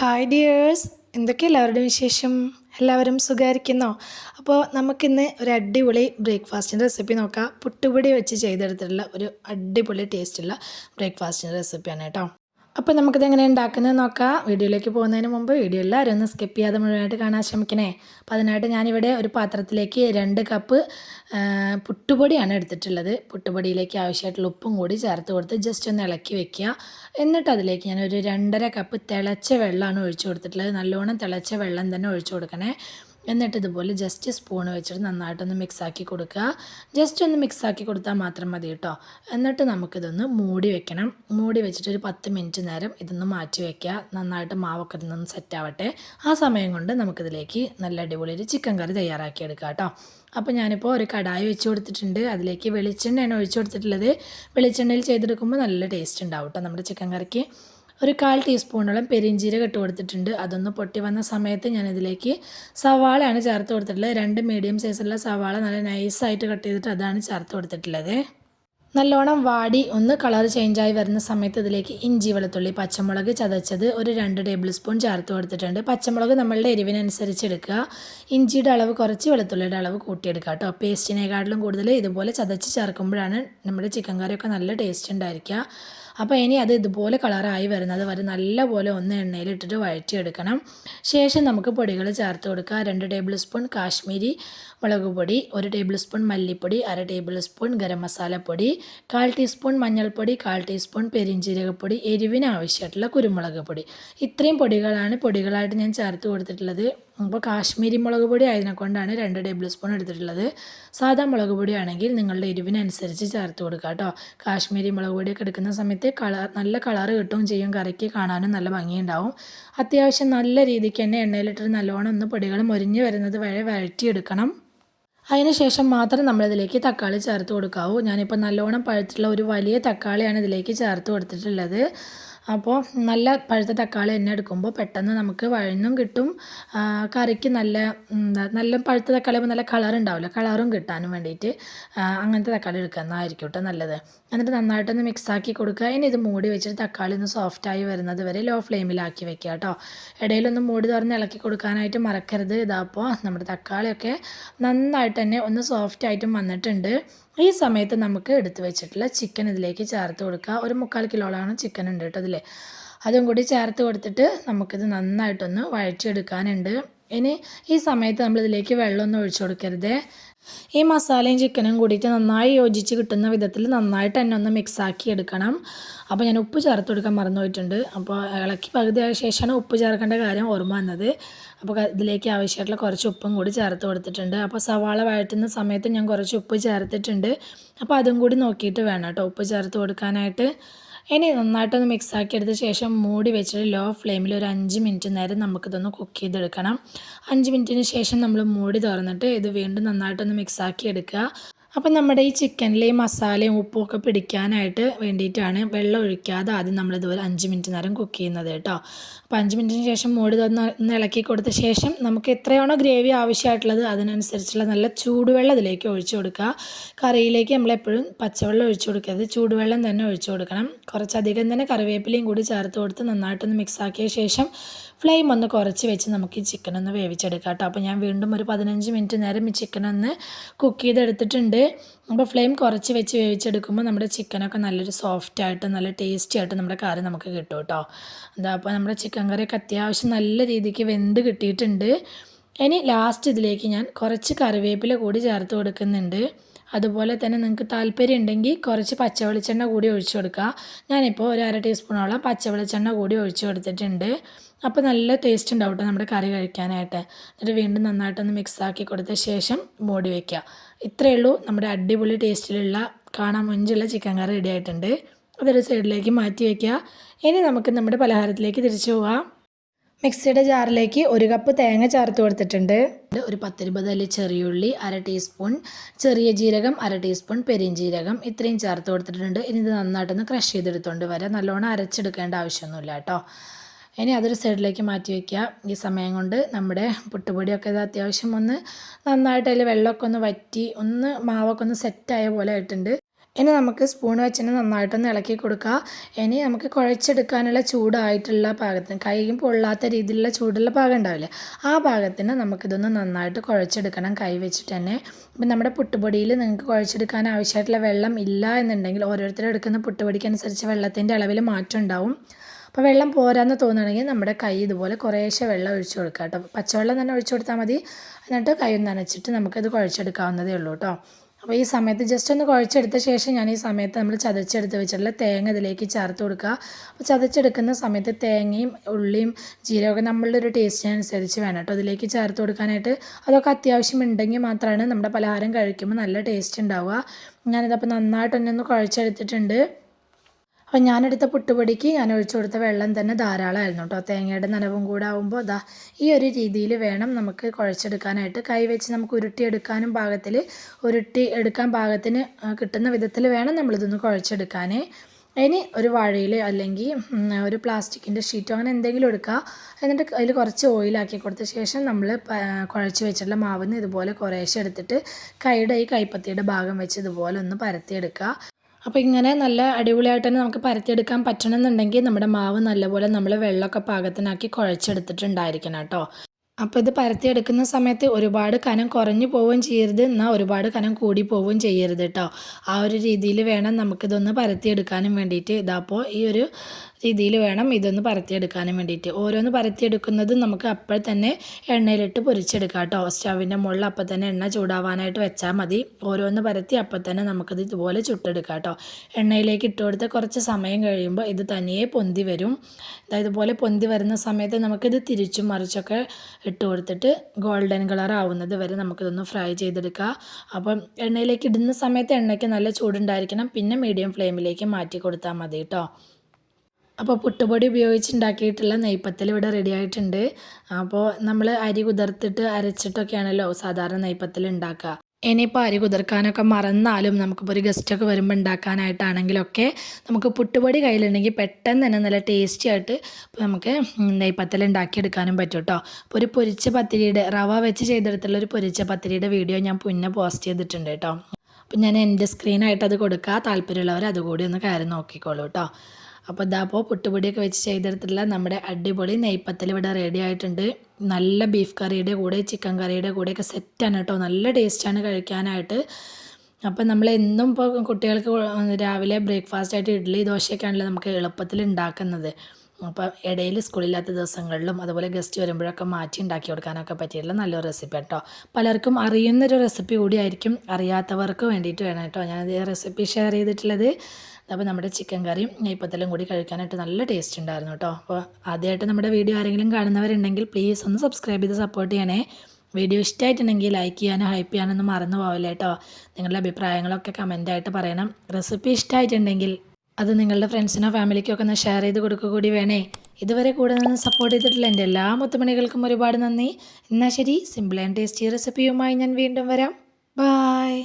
Hi dears എന്തൊക്കെ എല്ലാവരുടെയും വിശേഷം? എല്ലാവരും സുഖമായിരിക്കുന്നോ? അപ്പോൾ നമുക്കിന്ന് ഒരു അടിപൊളി ബ്രേക്ക്ഫാസ്റ്റിന്റെ റെസിപ്പി നോക്കാം. പുട്ടുപൊടി വെച്ച് ചെയ്തെടുത്തിട്ടുള്ള ഒരു അടിപൊളി ടേസ്റ്റുള്ള ബ്രേക്ക്ഫാസ്റ്റിന്റെ റെസിപ്പിയാണ് കേട്ടോ. അപ്പോൾ നമുക്കിത് എങ്ങനെ ഉണ്ടാക്കുന്നത് നോക്കാം. വീഡിയോയിലേക്ക് പോകുന്നതിന് മുമ്പ് വീഡിയോ എല്ലാവരും ഒന്ന് സ്കിപ്പ് ചെയ്യാതെ മുഴുവനായിട്ട് കാണാൻ ശ്രമിക്കണേ. അപ്പോൾ അതിനായിട്ട് ഞാനിവിടെ ഒരു പാത്രത്തിലേക്ക് രണ്ട് കപ്പ് പുട്ടുപൊടിയാണ് എടുത്തിട്ടുള്ളത്. പുട്ടുപൊടിയിലേക്ക് ആവശ്യമായിട്ടുള്ള ഉപ്പും കൂടി ചേർത്ത് കൊടുത്ത് ജസ്റ്റ് ഒന്ന് ഇളക്കി വെക്കുക. എന്നിട്ട് അതിലേക്ക് ഞാനൊരു രണ്ടര കപ്പ് തിളച്ച വെള്ളമാണ് ഒഴിച്ചു കൊടുത്തിട്ടുള്ളത്. നല്ലോണം തിളച്ച വെള്ളം തന്നെ ഒഴിച്ചു കൊടുക്കണേ. എന്നിട്ട് ഇതുപോലെ ജസ്റ്റ് സ്പൂൺ വെച്ചിട്ട് നന്നായിട്ടൊന്ന് മിക്സാക്കി കൊടുക്കുക. ജസ്റ്റ് ഒന്ന് മിക്സാക്കി കൊടുത്താൽ മാത്രം മതി കേട്ടോ. എന്നിട്ട് നമുക്കിതൊന്ന് മൂടി വെക്കണം. മൂടി വെച്ചിട്ട് ഒരു പത്ത് മിനിറ്റ് നേരം ഇതൊന്ന് മാറ്റി വെക്കുക. നന്നായിട്ട് മാവൊക്കെ നിന്ന് സെറ്റാവട്ടെ ആ സമയം കൊണ്ട് നമുക്കിതിലേക്ക് നല്ല അടിപൊളി ഒരു ചിക്കൻ കറി തയ്യാറാക്കി എടുക്കാം കേട്ടോ. അപ്പോൾ ഞാനിപ്പോൾ ഒരു കടായി വെച്ച് കൊടുത്തിട്ടുണ്ട്. അതിലേക്ക് വെളിച്ചെണ്ണയാണ് ഒഴിച്ചു കൊടുത്തിട്ടുള്ളത്. വെളിച്ചെണ്ണയിൽ ചെയ്തെടുക്കുമ്പോൾ നല്ല ടേസ്റ്റ് ഉണ്ടാവും കേട്ടോ നമ്മുടെ ചിക്കൻ കറിക്ക് ഒരു കാൽ ടീസ്പൂണോളം പെരിഞ്ചീരകം ഇട്ട് കൊടുത്തിട്ടുണ്ട്. അതൊന്ന് പൊട്ടി വന്ന സമയത്ത് ഞാനിതിലേക്ക് സവാളയാണ് ചേർത്ത് കൊടുത്തിട്ടുള്ളത്. രണ്ട് മീഡിയം സൈസുള്ള സവാള നല്ല നൈസായിട്ട് കട്ട് ചെയ്തിട്ട് അതാണ് ചേർത്ത് കൊടുത്തിട്ടുള്ളത്. നല്ലോണം വാടി ഒന്ന് കളർ ചേഞ്ചായി വരുന്ന സമയത്ത് ഇതിലേക്ക് ഇഞ്ചി വെളുത്തുള്ളി പച്ചമുളക് ചതച്ചത് ഒരു രണ്ട് ടേബിൾ സ്പൂൺ ചേർത്ത് കൊടുത്തിട്ടുണ്ട്. പച്ചമുളക് നമ്മളുടെ എരിവിനനുസരിച്ച് എടുക്കുക. ഇഞ്ചിയുടെ അളവ് കുറച്ച് വെളുത്തുള്ളിയുടെ അളവ് കൂട്ടിയെടുക്കുക കേട്ടോ. പേസ്റ്റിനെക്കാട്ടിലും കൂടുതൽ ഇതുപോലെ ചതച്ച് ചേർക്കുമ്പോഴാണ് നമ്മുടെ ചിക്കൻ കറിയൊക്കെ നല്ല ടേസ്റ്റ് ഉണ്ടായിരിക്കുക. അപ്പോൾ ഇനി അത് ഇതുപോലെ കളറായി വരുന്നത് വരെ നല്ലപോലെ ഒന്ന് എണ്ണയിലിട്ടിട്ട് വഴറ്റിയെടുക്കണം. ശേഷം നമുക്ക് പൊടികൾ ചേർത്ത് കൊടുക്കുക. രണ്ട് ടേബിൾ സ്പൂൺ കാശ്മീരി മുളക് പൊടി ഒരു ടേബിൾ സ്പൂൺ മല്ലിപ്പൊടി അര ടേബിൾ സ്പൂൺ ഗരം മസാലപ്പൊടി കാൽ ടീസ്പൂൺ മഞ്ഞൾപ്പൊടി കാൽ ടീസ്പൂൺ പെരിഞ്ചീരകപ്പൊടി എരിവിന് ആവശ്യമായിട്ടുള്ള കുരുമുളക് പൊടി. ഇത്രയും പൊടികളാണ് പൊടികളായിട്ട് ഞാൻ ചേർത്ത് കൊടുത്തിട്ടുള്ളത്. അപ്പോൾ കാശ്മീരി മുളക് പൊടി ആയതിനെ കൊണ്ടാണ് രണ്ട് ടേബിൾ സ്പൂൺ എടുത്തിട്ടുള്ളത്. സാധാ മുളക് പൊടി ആണെങ്കിൽ നിങ്ങളുടെ എരിവിനനുസരിച്ച് ചേർത്ത് കൊടുക്കുക കേട്ടോ. കാശ്മീരി മുളക് പൊടിയൊക്കെ എടുക്കുന്ന സമയത്ത് കളർ നല്ല കളർ കിട്ടുകയും ചെയ്യും. കറിക്ക് കാണാനും നല്ല ഭംഗിയുണ്ടാവും. അത്യാവശ്യം നല്ല രീതിക്ക് തന്നെ എണ്ണയിലിട്ടിട്ട് നല്ലോണം ഒന്ന് പൊടികൾ മൊരിഞ്ഞ് വരുന്നത് വരെ വഴറ്റിയെടുക്കണം. അതിനുശേഷം മാത്രം നമ്മളിതിലേക്ക് തക്കാളി ചേർത്ത് കൊടുക്കാവൂ. ഞാനിപ്പോൾ നല്ലോണം പഴുത്തിട്ടുള്ള ഒരു വലിയ തക്കാളിയാണ് ഇതിലേക്ക് ചേർത്ത് കൊടുത്തിട്ടുള്ളത്. അപ്പോൾ നല്ല പഴുത്ത തക്കാളി തന്നെ എടുക്കുമ്പോൾ പെട്ടെന്ന് നമുക്ക് വഴന്നും കിട്ടും. കറിക്ക് നല്ല നല്ല പഴുത്ത തക്കാളി നല്ല കളർ ഉണ്ടാവില്ല. കളറും കിട്ടാനും വേണ്ടിയിട്ട് അങ്ങനത്തെ തക്കാളി എടുക്കുന്നതായിരിക്കും കേട്ടോ നല്ലത്. എന്നിട്ട് നന്നായിട്ടൊന്ന് മിക്സാക്കി കൊടുക്കുക. ഇനി ഇത് മൂടി വെച്ചിട്ട് തക്കാളി ഒന്ന് സോഫ്റ്റായി വരുന്നത് വരെ ലോ ഫ്ലെയിമിലാക്കി വെക്കുക കേട്ടോ. ഇടയിലൊന്ന് മൂടി തുറന്ന് ഇളക്കി കൊടുക്കാനായിട്ട് മറക്കരുത്. ഇതാപ്പോൾ നമ്മുടെ തക്കാളിയൊക്കെ നന്നായിട്ട് തന്നെ ഒന്ന് സോഫ്റ്റായിട്ടും വന്നിട്ടുണ്ട്. ഈ സമയത്ത് നമുക്ക് എടുത്തു വെച്ചിട്ടുള്ള ചിക്കൻ ഇതിലേക്ക് ചേർത്ത് കൊടുക്കുക. ഒരു മുക്കാൽ കിലോളാണ് ചിക്കൻ ഉണ്ട് കേട്ടോ അതിൽ അതും കൂടി ചേർത്ത് കൊടുത്തിട്ട് നമുക്കിത് നന്നായിട്ടൊന്ന് വഴച്ചെടുക്കാനുണ്ട് ഇനി ഈ സമയത്ത് നമ്മളിതിലേക്ക് വെള്ളമൊന്നും ഒഴിച്ചു കൊടുക്കരുത്. ഈ മസാലയും ചിക്കനും കൂടിയിട്ട് നന്നായി യോജിച്ച് കിട്ടുന്ന വിധത്തിൽ നന്നായിട്ട് തന്നെ ഒന്ന് മിക്സാക്കി എടുക്കണം. അപ്പോൾ ഞാൻ ഉപ്പ് ചേർത്ത് കൊടുക്കാൻ മറന്നു പോയിട്ടുണ്ട് അപ്പോൾ ഇളക്കി പകുതിയായ ശേഷമാണ് ഉപ്പ് ചേർക്കേണ്ട കാര്യം ഓർമ്മ വന്നത്. അപ്പോൾ ഇതിലേക്ക് ആവശ്യമായിട്ടുള്ള കുറച്ച് ഉപ്പും കൂടി ചേർത്ത് കൊടുത്തിട്ടുണ്ട്. അപ്പോൾ സവാള വഴറ്റുന്ന സമയത്ത് ഞാൻ കുറച്ച് ഉപ്പ് ചേർത്തിട്ടുണ്ട്. അപ്പോൾ അതും കൂടി നോക്കിയിട്ട് വേണം കേട്ടോ ഉപ്പ് ചേർത്ത് കൊടുക്കാനായിട്ട്. ഇനി നന്നായിട്ടൊന്ന് മിക്സ് ആക്കി എടുത്ത ശേഷം മൂടി വെച്ചിട്ട് ലോ ഫ്ലെയിമിൽ ഒരു അഞ്ച് മിനിറ്റ് നേരം നമുക്കിതൊന്ന് കുക്ക് ചെയ്തെടുക്കണം. അഞ്ച് മിനിറ്റിന് ശേഷം നമ്മൾ മൂടി തുറന്നിട്ട് ഇത് വീണ്ടും നന്നായിട്ടൊന്ന് മിക്സ് ആക്കി എടുക്കുക അപ്പം നമ്മുടെ ഈ ചിക്കനിൽ ഈ മസാലയും ഉപ്പും ഒക്കെ പിടിക്കാനായിട്ട് വേണ്ടിയിട്ടാണ് വെള്ളം ഒഴിക്കാതെ ആദ്യം നമ്മളിതുപോലെ അഞ്ച് മിനിറ്റ് നേരം കുക്ക് ചെയ്യുന്നത് കേട്ടോ. അപ്പോൾ അഞ്ച് മിനിറ്റിന് ശേഷം മൂടി തന്നെ ഇളക്കി കൊടുത്ത ശേഷം നമുക്ക് എത്രയാണോ ഗ്രേവി ആവശ്യമായിട്ടുള്ളത് അതിനനുസരിച്ചുള്ള നല്ല ചൂടുവെള്ളം ഇതിലേക്ക് ഒഴിച്ചു കൊടുക്കുക. കറിയിലേക്ക് നമ്മളെപ്പോഴും പച്ചവെള്ളം ഒഴിച്ചു കൊടുക്കരുത്. ചൂടുവെള്ളം തന്നെ ഒഴിച്ചു കൊടുക്കണം. കുറച്ചധികം തന്നെ കറിവേപ്പിലയും കൂടി ചേർത്ത് കൊടുത്ത് നന്നായിട്ടൊന്ന് മിക്സാക്കിയ ശേഷം ഫ്ലെയിം ഒന്ന് കുറച്ച് വെച്ച് നമുക്ക് ഈ ചിക്കൻ ഒന്ന് വേവിച്ചെടുക്കാം കേട്ടോ. അപ്പോൾ ഞാൻ വീണ്ടും ഒരു പതിനഞ്ച് മിനിറ്റ് നേരം ഈ ചിക്കൻ ഒന്ന് കുക്ക് ചെയ്തെടുത്തിട്ടുണ്ട്. അപ്പോൾ ഫ്ലെയിം കുറച്ച് വെച്ച് വേവിച്ചെടുക്കുമ്പോൾ നമ്മുടെ ചിക്കനൊക്കെ നല്ലൊരു സോഫ്റ്റ് ആയിട്ട് നല്ല ടേസ്റ്റി ആയിട്ട് നമ്മുടെ കറി നമുക്ക് കിട്ടും കേട്ടോ. എന്താ അപ്പോൾ നമ്മുടെ ചിക്കൻ കറിയൊക്കെ അത്യാവശ്യം നല്ല രീതിക്ക് വെന്ത് കിട്ടിയിട്ടുണ്ട്. ഇനി ലാസ്റ്റ് ഇതിലേക്ക് ഞാൻ കുറച്ച് കറിവേപ്പില കൂടി ചേർത്ത് കൊടുക്കുന്നുണ്ട്. അതുപോലെ തന്നെ നിങ്ങൾക്ക് താല്പര്യം ഉണ്ടെങ്കിൽ കുറച്ച് പച്ച വെളിച്ചെണ്ണ കൂടി ഒഴിച്ചു കൊടുക്കുക. ഞാനിപ്പോൾ ഒരു അര ടീസ്പൂണോളം പച്ച വെളിച്ചെണ്ണ കൂടി ഒഴിച്ചു കൊടുത്തിട്ടുണ്ട്. അപ്പോൾ നല്ല ടേസ്റ്റ് ഉണ്ടാവും കേട്ടോ നമ്മുടെ കറി കഴിക്കാനായിട്ട്. എന്നിട്ട് വീണ്ടും നന്നായിട്ടൊന്ന് മിക്സാക്കി കൊടുത്ത ശേഷം മൂടി വയ്ക്കുക ഇത്രയേ ഉള്ളൂ. നമ്മുടെ അടിപൊളി ടേസ്റ്റിലുള്ള കാണാൻ മുഞ്ചുള്ള ചിക്കൻ കറി റെഡി ആയിട്ടുണ്ട്. അതൊരു സൈഡിലേക്ക് മാറ്റി വയ്ക്കുക ഇനി നമുക്ക് നമ്മുടെ പലഹാരത്തിലേക്ക് തിരിച്ചു പോവാം. മിക്സിയുടെ ജാറിലേക്ക് ഒരു കപ്പ് തേങ്ങ ചേർത്ത് കൊടുത്തിട്ടുണ്ട്. ഒരു പത്തിരുപത് അല്ലി ചെറിയുള്ളി അര ടീസ്പൂൺ ചെറിയ ജീരകം അര ടീസ്പൂൺ പെരിഞ്ചീരകം ഇത്രയും ചേർത്ത് കൊടുത്തിട്ടുണ്ട്. ഇനി ഇത് നന്നായിട്ടൊന്ന് ക്രഷ് ചെയ്തെടുത്തുകൊണ്ട് വരാം. നല്ലോണം അരച്ചെടുക്കേണ്ട ആവശ്യമൊന്നുമില്ല കേട്ടോ. ഇനി അതൊരു സൈഡിലേക്ക് മാറ്റി വയ്ക്കുക ഈ സമയം കൊണ്ട് നമ്മുടെ പുട്ടുപൊടിയൊക്കെ ഇത് അത്യാവശ്യം ഒന്ന് നന്നായിട്ട് അതിൽ വെള്ളമൊക്കെ ഒന്ന് വറ്റി ഒന്ന് മാവൊക്കെ ഒന്ന് സെറ്റായ പോലെ ആയിട്ടുണ്ട്. ഇനി നമുക്ക് സ്പൂൺ വെച്ചിട്ട് നന്നായിട്ടൊന്ന് ഇളക്കി കൊടുക്കുക ഇനി നമുക്ക് കുഴച്ചെടുക്കാനുള്ള ചൂടായിട്ടുള്ള പാകത്തിന് കൈയും പൊള്ളാത്ത രീതിയിലുള്ള ചൂടുള്ള പാകം ഉണ്ടാവില്ലേ ആ പാകത്തിന് നമുക്കിതൊന്ന് നന്നായിട്ട് കുഴച്ചെടുക്കണം കൈ വെച്ചിട്ട് തന്നെ. ഇപ്പം നമ്മുടെ പുട്ടുപൊടിയിൽ നിങ്ങൾക്ക് കുഴച്ചെടുക്കാൻ ആവശ്യമായിട്ടുള്ള വെള്ളം ഇല്ല എന്നുണ്ടെങ്കിൽ ഓരോരുത്തരും എടുക്കുന്ന പുട്ടുപൊടിക്ക് അനുസരിച്ച് വെള്ളത്തിന്റെ അളവിൽ മാറ്റം ഉണ്ടാവും. അപ്പോൾ വെള്ളം പോരാന്ന് തോന്നുകയാണെങ്കിൽ നമ്മുടെ കൈ ഇതുപോലെ കുറേശ്ശെ വെള്ളം ഒഴിച്ചു കൊടുക്കുക കേട്ടോ. പച്ചവെള്ളം തന്നെ ഒഴിച്ചു കൊടുത്താൽ മതി. എന്നിട്ട് കൈ നനച്ചിട്ട് നമുക്കത് കുഴച്ചെടുക്കാവുന്നതേ ഉള്ളൂ കേട്ടോ. അപ്പോൾ ഈ സമയത്ത് ജസ്റ്റ് ഒന്ന് കുഴച്ചെടുത്ത ശേഷം ഞാൻ ഈ സമയത്ത് നമ്മൾ ചതച്ചെടുത്ത് വെച്ചിട്ടുള്ള തേങ്ങ ഇതിലേക്ക് ചേർത്ത് കൊടുക്കുക. അപ്പോൾ ചതച്ചെടുക്കുന്ന സമയത്ത് തേങ്ങയും ഉള്ളിയും ജീരകമൊക്കെ നമ്മളുടെ ഒരു ടേസ്റ്റിനനുസരിച്ച് വേണം കേട്ടോ. അതിലേക്ക് ചേർത്ത് കൊടുക്കാനായിട്ട് അതൊക്കെ അത്യാവശ്യം ഉണ്ടെങ്കിൽ മാത്രമാണ് നമ്മുടെ പലഹാരം കഴിക്കുമ്പോൾ നല്ല ടേസ്റ്റ് ഉണ്ടാവുക. ഞാനിതപ്പോൾ നന്നായിട്ടൊന്നൊന്ന് കുഴച്ചെടുത്തിട്ടുണ്ട്. അപ്പോൾ ഞാനെടുത്ത പുട്ടുപൊടിക്ക് ഞാൻ ഒഴിച്ചു കൊടുത്ത വെള്ളം തന്നെ ധാരാളമായിരുന്നു കേട്ടോ. തേങ്ങയുടെ നനവും കൂടെ ആകുമ്പോൾ അതാ ഈ ഒരു രീതിയിൽ വേണം നമുക്ക് കുഴച്ചെടുക്കാനായിട്ട്. കൈ വെച്ച് നമുക്ക് ഉരുട്ടിയെടുക്കാനും പാകത്തിൽ ഉരുട്ടി എടുക്കാൻ പാകത്തിന് കിട്ടുന്ന വിധത്തിൽ വേണം നമ്മളിതൊന്ന് കുഴച്ചെടുക്കാൻ ഇനി ഒരു വഴിയിൽ അല്ലെങ്കിൽ ഒരു പ്ലാസ്റ്റിക്കിന്റെ ഷീറ്റോ അങ്ങനെ എന്തെങ്കിലും എടുക്കുക എന്നിട്ട് അതിൽ കുറച്ച് ഓയിലാക്കി കൊടുത്ത ശേഷം നമ്മൾ കുഴച്ച് വെച്ചിട്ടുള്ള മാവിന് ഇതുപോലെ കുറേശ്ശെ എടുത്തിട്ട് കൈയുടെ ഈ കൈപ്പത്തിയുടെ ഭാഗം വെച്ച് ഇതുപോലെ ഒന്ന് പരത്തിയെടുക്കുക. അപ്പോൾ ഇങ്ങനെ നല്ല അടിപൊളിയായിട്ട് തന്നെ നമുക്ക് പരത്തിയെടുക്കാൻ പറ്റണമെന്നുണ്ടെങ്കിൽ നമ്മുടെ മാവ് നല്ലപോലെ നമ്മൾ വെള്ളമൊക്കെ പാകത്തിനാക്കി കുഴച്ചെടുത്തിട്ടുണ്ടായിരിക്കണം കേട്ടോ. അപ്പോൾ ഇത് പരത്തിയെടുക്കുന്ന സമയത്ത് ഒരുപാട് കനം കുറഞ്ഞു പോവുകയും ചെയ്യരുത്. എന്നാൽ ഒരുപാട് കനം കൂടി പോവുകയും ചെയ്യരുത് കേട്ടോ. ആ ഒരു രീതിയിൽ വേണം നമുക്കിതൊന്ന് പരത്തിയെടുക്കാനും വേണ്ടിയിട്ട്. ഇതാപ്പോൾ ഈ ഒരു രീതിയിൽ വേണം ഇതൊന്ന് പരത്തിയെടുക്കാനും വേണ്ടിയിട്ട്. ഓരോന്ന് പരത്തിയെടുക്കുന്നത് നമുക്ക് അപ്പോൾ തന്നെ എണ്ണയിലിട്ട് പൊരിച്ചെടുക്കാം കേട്ടോ. സ്റ്റവിന്റെ മുകളിൽ അപ്പം തന്നെ എണ്ണ ചൂടാവാനായിട്ട് വെച്ചാൽ മതി. ഓരോന്ന് പരത്തി അപ്പം തന്നെ നമുക്കത് ഇതുപോലെ ചുട്ടെടുക്കാം കേട്ടോ. എണ്ണയിലേക്ക് ഇട്ട് കൊടുത്ത് കുറച്ച് സമയം കഴിയുമ്പോൾ ഇത് തനിയെ പൊന്തി വരും. ഇതുപോലെ പൊന്തി വരുന്ന സമയത്ത് നമുക്കിത് തിരിച്ചും മറിച്ചൊക്കെ ഇട്ട് കൊടുത്തിട്ട് ഗോൾഡൻ കളർ ആവുന്നത് വരെ നമുക്കിതൊന്ന് ഫ്രൈ ചെയ്തെടുക്കുക അപ്പം എണ്ണയിലേക്ക് ഇടുന്ന സമയത്ത് എണ്ണയ്ക്ക് നല്ല ചൂടുണ്ടായിരിക്കണം. പിന്നെ മീഡിയം ഫ്ലെയിമിലേക്ക് മാറ്റി കൊടുത്താൽ മതി കേട്ടോ. അപ്പോൾ പുട്ടുപൊടി ഉപയോഗിച്ചുണ്ടാക്കിയിട്ടുള്ള നെയ്പ്പത്തൽ ഇവിടെ റെഡി ആയിട്ടുണ്ട്. അപ്പോൾ നമ്മൾ അരി കുതിർത്തിട്ട് അരച്ചിട്ടൊക്കെയാണല്ലോ സാധാരണ നെയ്പ്പത്തൽ ഉണ്ടാക്കുക. ഇനിയിപ്പോൾ അരി കുതിർക്കാനൊക്കെ മറന്നാലും നമുക്കിപ്പോൾ ഒരു ഗസ്റ്റൊക്കെ വരുമ്പോൾ ഉണ്ടാക്കാനായിട്ടാണെങ്കിലൊക്കെ നമുക്ക് പുട്ടുപൊടി കയ്യിലുണ്ടെങ്കിൽ പെട്ടെന്ന് തന്നെ നല്ല ടേസ്റ്റി ആയിട്ട് നമുക്ക് നെയ്പ്പത്തൽ ഉണ്ടാക്കിയെടുക്കാനും പറ്റും കേട്ടോ. അപ്പോൾ ഒരു പൊരിച്ച പത്തിരിയുടെ റവ വെച്ച് ചെയ്തെടുത്തുള്ള ഒരു പൊരിച്ച പത്തിരിയുടെ വീഡിയോ ഞാൻ പിന്നെ പോസ്റ്റ് ചെയ്തിട്ടുണ്ട് കേട്ടോ. അപ്പം ഞാൻ എന്റെ സ്ക്രീനായിട്ട് അത് കൊടുക്കുക. താല്പര്യമുള്ളവർ അതുകൂടി ഒന്ന് കയറി നോക്കിക്കോളൂ കേട്ടോ. അപ്പോൾ ഇതാ അപ്പോൾ പുട്ടുപൊടിയൊക്കെ വെച്ച് ചെയ്തെടുത്തിട്ടുള്ള നമ്മുടെ അടിപൊളി നെയ്പ്പത്തൽ ഇവിടെ റെഡി ആയിട്ടുണ്ട്. നല്ല ബീഫ് കറിയുടെ കൂടെ ചിക്കൻ കറിയുടെ കൂടെയൊക്കെ സെറ്റാണ് കേട്ടോ. നല്ല ടേസ്റ്റാണ് കഴിക്കാനായിട്ട്. അപ്പം നമ്മൾ എന്നും ഇപ്പോൾ കുട്ടികൾക്ക് രാവിലെ ബ്രേക്ക്ഫാസ്റ്റ് ആയിട്ട് ഇഡ്ഡലി ദോശയൊക്കെയാണല്ലോ നമുക്ക് എളുപ്പത്തിൽ ഉണ്ടാക്കുന്നത്. അപ്പോൾ ഇടയിൽ സ്കൂളില്ലാത്ത ദിവസങ്ങളിലും അതുപോലെ ഗസ്റ്റ് വരുമ്പോഴൊക്കെ മാറ്റി ഉണ്ടാക്കി കൊടുക്കാനൊക്കെ പറ്റിയിട്ടുള്ള നല്ലൊരു റെസിപ്പി കേട്ടോ പലർക്കും അറിയുന്നൊരു റെസിപ്പി കൂടിയായിരിക്കും അറിയാത്തവർക്ക് വേണ്ടിയിട്ട് വേണം കേട്ടോ. ഞാനത് റെസിപ്പി ഷെയർ ചെയ്തിട്ടുള്ളത്. അപ്പോൾ നമ്മുടെ ചിക്കൻ കറിയും നെയ്പ്പത്തലും കൂടി കഴിക്കാനായിട്ട് നല്ല ടേസ്റ്റ് ഉണ്ടായിരുന്നു കേട്ടോ അപ്പോൾ ആദ്യമായിട്ട് നമ്മുടെ വീഡിയോ ആരെങ്കിലും കാണുന്നവരുണ്ടെങ്കിൽ പ്ലീസ് ഒന്ന് സബ്സ്ക്രൈബ് ചെയ്ത് സപ്പോർട്ട് ചെയ്യണേ. വീഡിയോ ഇഷ്ടമായിട്ടുണ്ടെങ്കിൽ ലൈക്ക് ചെയ്യാനും ഹൈപ്പ് ചെയ്യാനൊന്നും മറന്നു പോവില്ല കേട്ടോ നിങ്ങളുടെ അഭിപ്രായങ്ങളൊക്കെ കമന്റായിട്ട് പറയണം. റെസിപ്പി ഇഷ്ടമായിട്ടുണ്ടെങ്കിൽ അത് നിങ്ങളുടെ ഫ്രണ്ട്സിനോ ഫാമിലിക്കോ ഒക്കെ ഒന്ന് ഷെയർ ചെയ്ത് കൊടുക്കുക കൂടി വേണേ. ഇതുവരെ കൂടെ നിന്ന് സപ്പോർട്ട് ചെയ്തിട്ടുള്ള എന്റെ എല്ലാ മുത്തുമണികൾക്കും ഒരുപാട് നന്ദി. എന്നാൽ ശരി സിമ്പിൾ ആൻഡ് ടേസ്റ്റി റെസിപ്പിയുമായി ഞാൻ വീണ്ടും വരാം. ബായ്